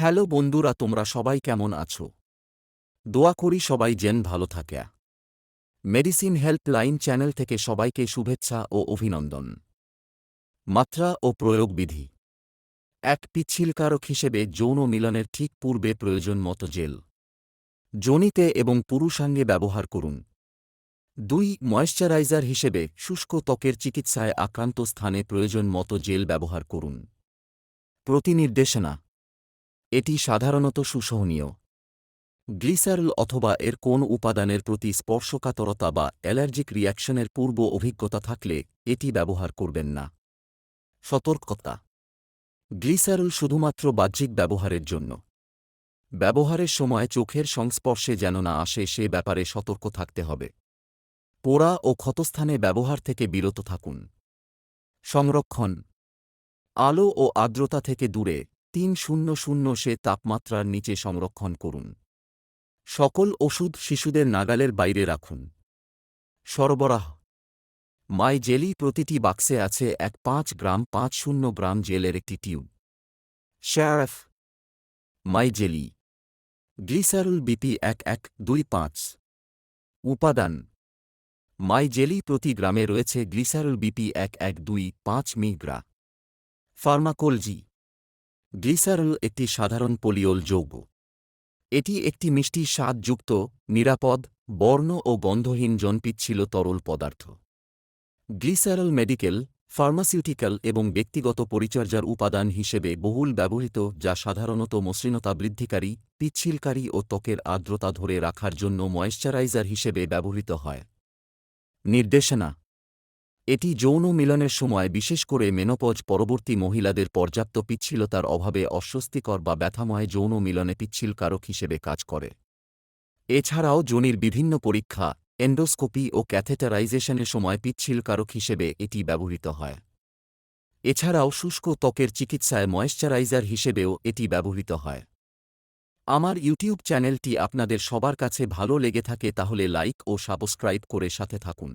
Hello বন্ধুরা, তোমরা সবাই কেমন আছো? দোয়া করি সবাই জেন ভালো থাকে। মেডিসিন হেল্পলাইন চ্যানেল থেকে সবাইকে শুভেচ্ছা ও অভিনন্দন। মাত্রা ও প্রয়োগ বিধি। এক পিচ্ছিলকারক হিসেবে যৌন মিলনের ঠিক পূর্বে প্রয়োজন মতো জেল। যোনিতে এবং পুরুষাঙ্গে ব্যবহার করুন। দুই, ময়েশ্চারাইজার হিসেবে শুষ্ক ত্বকের চিকিৎসায় আক্রান্ত স্থানে প্রয়োজন মতো জেল ব্যবহার করুন। প্রতিনির্দেশনা এটি সাধারণত সুসহনীয়। গ্লিসারল অথবা এর কোন উপাদানের প্রতি স্পর্শকাতরতা বা অ্যালার্জিক রিয়াকশনের পূর্ব অভিজ্ঞতা থাকলে এটি ব্যবহার করবেন না। সতর্কতা। গ্লিসারল শুধুমাত্র বাহ্যিক ব্যবহারের জন্য। ব্যবহারের সময় চোখের সংস্পর্শে যেন না আসে সে ব্যাপারে সতর্ক থাকতে হবে। পোড়া ও ক্ষতস্থানে ব্যবহার থেকে বিরত থাকুন। সংরক্ষণ। আলো ও আর্দ্রতা থেকে দূরে তিন শূন্য শূন্য সে তাপমাত্রার নিচে সংরক্ষণ করুন। সকল ওষুধ শিশুদের নাগালের বাইরে রাখুন। সরবরাহ। মাই জেলি প্রতিটি বাক্সে আছে এক পাঁচ গ্রাম পাঁচ শূন্য গ্রাম জেলের একটি টিউব। শেয়ারফ। মাই জেলি গ্লিসারুল বিপি এক এক দুই পাঁচ। উপাদান। মাই জেলি প্রতি গ্রামে রয়েছে গ্লিসারুল বিপি এক এক দুই পাঁচ মিগ্রা। ফার্মাকোলজি। গ্লিসারল একটি সাধারণ পলিওল যৌগ। এটি একটি মিষ্টি স্বাদযুক্ত, নিরাপদ, বর্ণ ও গন্ধহীন জনপিচ্ছিল তরল পদার্থ। গ্লিসারল মেডিকেল, ফার্মাসিউটিক্যাল এবং ব্যক্তিগত পরিচর্যার উপাদান হিসেবে বহুল ব্যবহৃত, যা সাধারণত মসৃণতা বৃদ্ধিকারী, পিচ্ছিলকারী ও ত্বকের আর্দ্রতা ধরে রাখার জন্য ময়েশ্চারাইজার হিসেবে ব্যবহৃত হয়। নির্দেশনা এটি যৌন মিলনের সময় বিশেষ করে মেনোপজ পরবর্তী মহিলাদের পর্যাপ্ত পিচ্ছিলতার অভাবে অস্বস্তিকর বা ব্যথাময় যৌন মিলনে পিচ্ছিল কারক হিসেবে কাজ করে। এছাড়াও যোনির বিভিন্ন পরীক্ষা, এন্ডোস্কোপি ও ক্যাথেটারাইজেশনের সময় পিচ্ছিল কারক হিসেবে এটি ব্যবহৃত হয়। এছাড়াও শুষ্ক ত্বকের চিকিৎসায় ময়েশ্চারাইজার হিসেবেও এটি ব্যবহৃত হয়। আমার ইউটিউব চ্যানেলটি আপনাদের সবার কাছে ভালো লেগে থাকে তাহলে লাইক ও সাবস্ক্রাইব করে সাথে থাকুন।